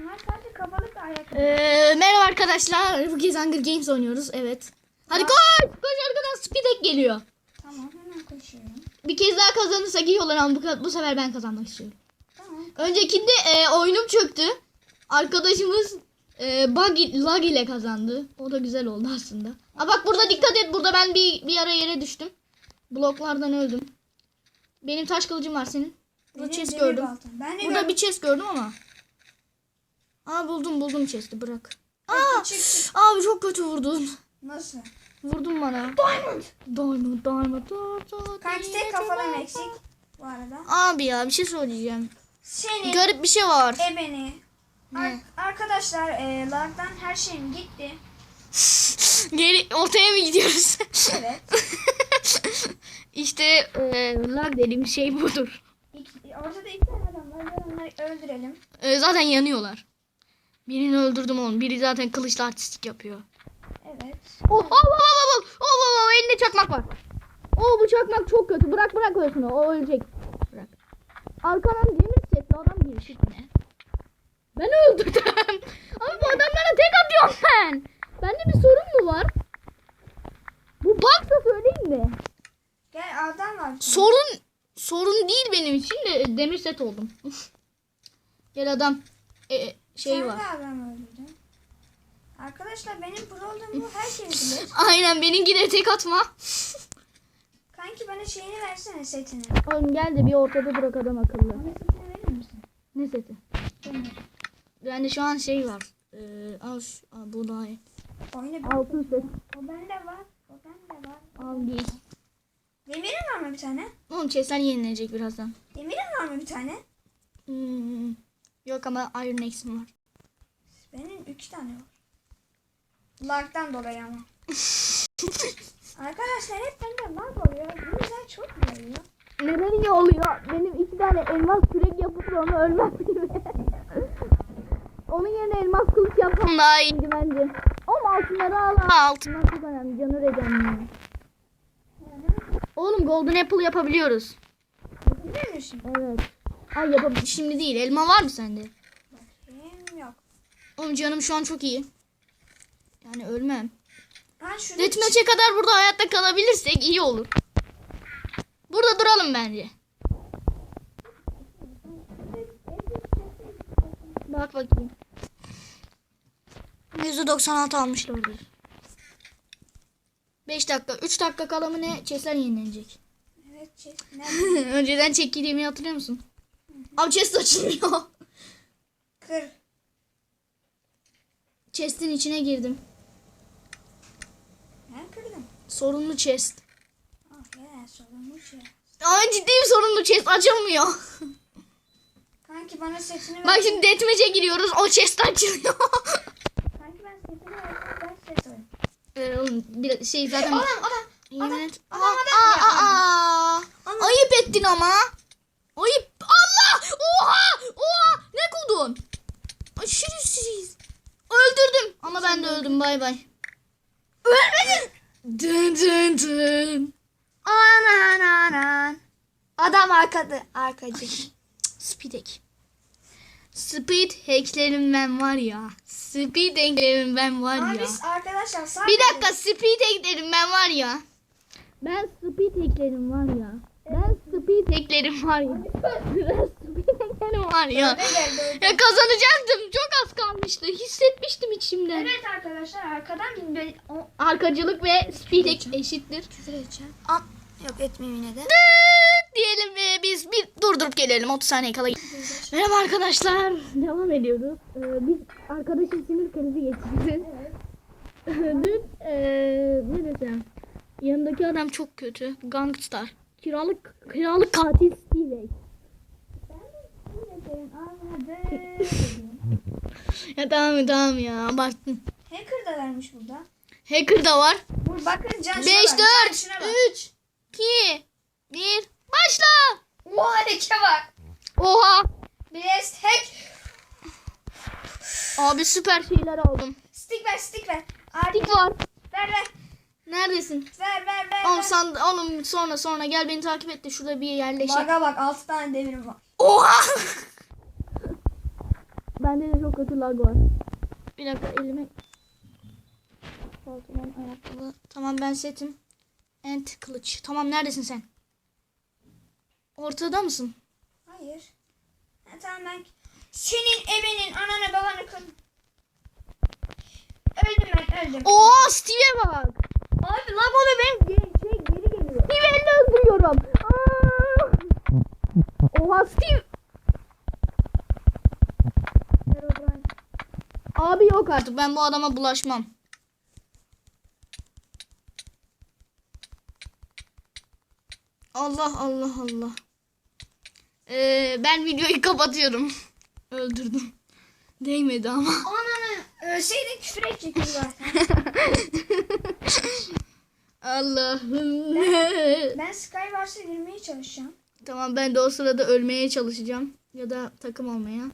Bunlar sadece kafalık da ayak. Ee, merhaba arkadaşlar. Bu kez Hunger Games oynuyoruz. Evet. Hadi koş. Koş arkadan Speedek geliyor. Tamam hemen koşuyorum. Bir kez daha kazanırsak iyi olur ama bu, bu sefer ben kazanmak istiyorum. Tamam. Öncekinde e, oyunum çöktü. Arkadaşımız e, bug, lag ile kazandı. O da güzel oldu aslında. Aa bak burada dikkat et. Burada ben bir, bir ara yere düştüm. Bloklardan öldüm. Benim taş kılıcım var senin. Burada Benim chest demir gördüm. baltam. Ben de Burada gördüm. bir chest gördüm ama. Aa buldum buldum chest'i bırak. Aa. Aa, Çık, çık. abi çok kötü vurdun. Nasıl? Vurdun bana. Diamond. Diamond, diamond, diamond. Kanki tek kafadan eksik. Bu arada. Abi ya bir şey söyleyeceğim. Senin Garip bir şey var. ebeni. Ar- arkadaşlar e, lagdan her şeyim gitti. Geri ortaya mı gidiyoruz? Evet. işte e, lag dediğim şey budur. İki, ortada iki tane adam var. Onları öldürelim. E, zaten yanıyorlar. Birini öldürdüm oğlum. Biri zaten kılıçla artistik yapıyor. Evet. Oh, oh, oh, oh, oh, oh, oh, oh, elinde çakmak var. Oh bu çakmak çok kötü. Bırak bırak ölsün o. O ölecek. Bırak. Arkadan demir setli adam girişik ne? Ben öldürdüm. Abi bu adamlara tek atıyorum ben. Bende bir sorun mu var? Bu bugsa söyleyeyim mi? Gel adam var. Sorun sorun değil benim için de demir set oldum. Gel adam. E, e, şey Sen var. de adam öldürdün. Arkadaşlar benim pro olduğumu herkes bilir. Aynen benimki de tek atma. Kanki bana şeyini versene setini. Oğlum gel de bir ortada bırak adam akıllı. Bana setini verir misin? Ne seti? Demir. Bende şu an şey var. Ee, al şu, al, bu daha iyi. Bir... Altın set. O bende var. O bende var. Al giy. Demirin var mı bir tane? Oğlum chestler yenilenecek birazdan. Demirin var mı bir tane? Hmm. Yok ama Iron Axe'im var. Benim üç tane var. Lag'dan dolayı ama. Arkadaşlar hep bende lag oluyor. Bu yüzden çok iyi oluyor. Neden iyi oluyor? Benim iki tane elmas kürek yapıp onu ölmem gibi. Onun yerine elmas kılıç yapsam daha iyiydi bence. Ama altınları al. Ha, altınlar çok önemli. Canı önemli. Oğlum golden apple yapabiliyoruz. Biliyor musun? Evet. Ay yapab şimdi değil. Elma var mı sende? Yok. Oğlum canım şu an çok iyi. Yani ölmem. Deathmatch'e kadar burada hayatta kalabilirsek iyi olur. Burada duralım bence. Bak bakayım. %96 almışlardır. 5 dakika. 3 dakika kala mı ne? Chest'ler yenilenecek. Evet? Önceden çektiğimi hatırlıyor musun? Abi chest açılmıyor. Kır. Chest'in içine girdim. Ben kırdım. Sorunlu chest. Ah ya sorulmuş ya. Aa ciddiyim sorunlu chest açılmıyor. Kanki bana setini ver. Bak şimdi deathmatch'e giriyoruz. O chest açılıyor. Kanki ben setini ver. Ben set alayım. Ee, oğlum bir şey zaten... Adam adam. Yemin et. Aa, ya. aa, aa. Ayıp ettin ama. Ayıp. Allah! Oha! Oha! Ne kuldun? Aşırı şiriz. Öldürdüm. Ama ben de öldüm. Bay bay. Ölmedin. Dın dın dın. Anan anan. Adam arkada. Arkacı. Speed Speed hacklerim ben var ya. Speed hacklerim ben var Ama ya. biz arkadaşlar sağ Bir dakika speed hacklerim ben var ya. Ben speed hacklerim var ya. Ben speed hacklerim var ya. Hacklerim var ya. Ne geldi öyle? Ya kazanacaktım. Çok az kalmıştı. Hissetmiştim içimden. Evet arkadaşlar arkadan bir Arkacılık ve speed eşittir. küfür edeceğim. An Yok etmeyeyim yine de. Dıt diyelim ve biz bir durdurup gelelim 30 saniye kala. Merhaba arkadaşlar. Devam ediyoruz. Ee, biz arkadaşım sinir krizi geçirdi. Dün ee, ne desem. Yanındaki adam çok kötü. Gangstar. Kiralık kiralık katil Steve. Ya tamam tamam ya abarttın. Hacker da vermiş burada. Hacker da var. Bu bakın can 5 şuna bak, can 4 şuna bak. 3 2 1 Başla. Oha leke bak. Oha. Blast hack. Abi süper şeyler aldım. Stick ver stick ver. Abi var. ver ver. Neredesin? Ver ver ver. Oğlum sen oğlum sonra sonra gel beni takip et de şurada bir yerleşelim. Baga bak 6 tane demirim var. Oha! Ben bende de çok kötü lag var. Bir dakika elime Pantolon, ayakkabı. Tamam ben setim. Ent kılıç. Tamam neredesin sen? Ortada mısın? Hayır. Ha, tamam ben senin ebenin ananı babanı kır. Öldüm ben öldüm. Oo Steve'e bak. Abi lag oluyor benim ge- şey geri geliyor. Steve elle öldürüyorum. Aa! Oha Steve. Abi yok artık ben bu adama bulaşmam. Allah Allah Allah. Ee, ben videoyu kapatıyorum. Öldürdüm. Değmedi ama. Ananı ölseydin küfür edecektim zaten. Allah'ım. ben Skywars'a girmeye çalışacağım. tamam ben de o sırada ölmeye çalışacağım. Ya da takım olmaya.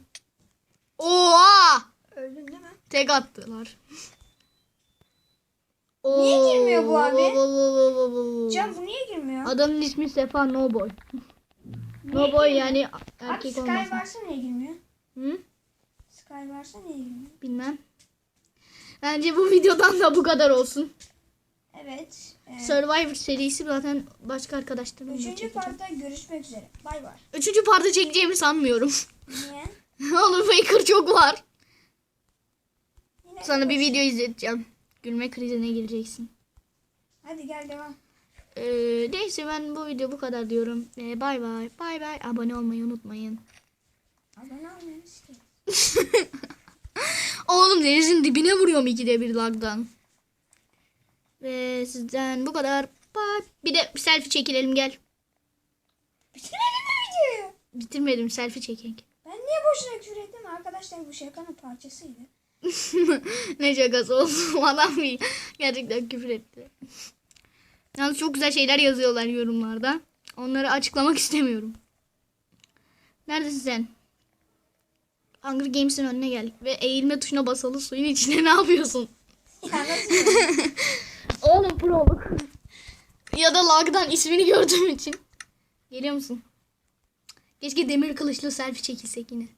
Oha! Öldün değil mi? Tek attılar. Niye girmiyor bu abi? Can bu niye girmiyor? Adamın ismi Sefa No Boy. No Boy yani Abi erkek olmasın. Skywars'a niye girmiyor? Hı? Skywars'a niye girmiyor? Bilmem. Bence bu videodan da bu kadar olsun. Evet. e, Survivor serisi zaten başka arkadaşlarımla Üçüncü çekeceğim. partta görüşmek üzere. Bay bay. Üçüncü parti çekeceğimi sanmıyorum. Niye? Oğlum Faker çok var. Sana bir video izleteceğim. Gülme krizine gireceksin. Hadi gel devam. Ee, neyse ben bu video bu kadar diyorum. Ee, bay bay. Bay bay. Abone olmayı unutmayın. Abone olmayınız ki. Oğlum denizin dibine vuruyorum ikide bir lagdan. Ve sizden bu kadar. Bye. Bir de bir selfie çekilelim gel. Bitirmedin mi videoyu? Bitirmedim selfie çekek. Ben niye boşuna küfür ettim? Arkadaşlar bu şakanın parçasıydı. ne şakası olsun adam bir gerçekten küfür etti. Yalnız çok güzel şeyler yazıyorlar yorumlarda. Onları açıklamak istemiyorum. Neredesin sen? Hunger Games'in önüne gel. Ve eğilme tuşuna basalı suyun içine ne yapıyorsun? Ya? Oğlum proluk. ya da lagdan ismini gördüğüm için. Geliyor musun? Keşke demir kılıçlı selfie çekilsek yine.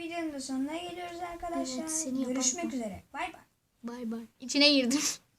Videonun da sonuna geliyoruz arkadaşlar. Evet, Görüşmek üzere. Bay bay. Bay bay. İçine girdim.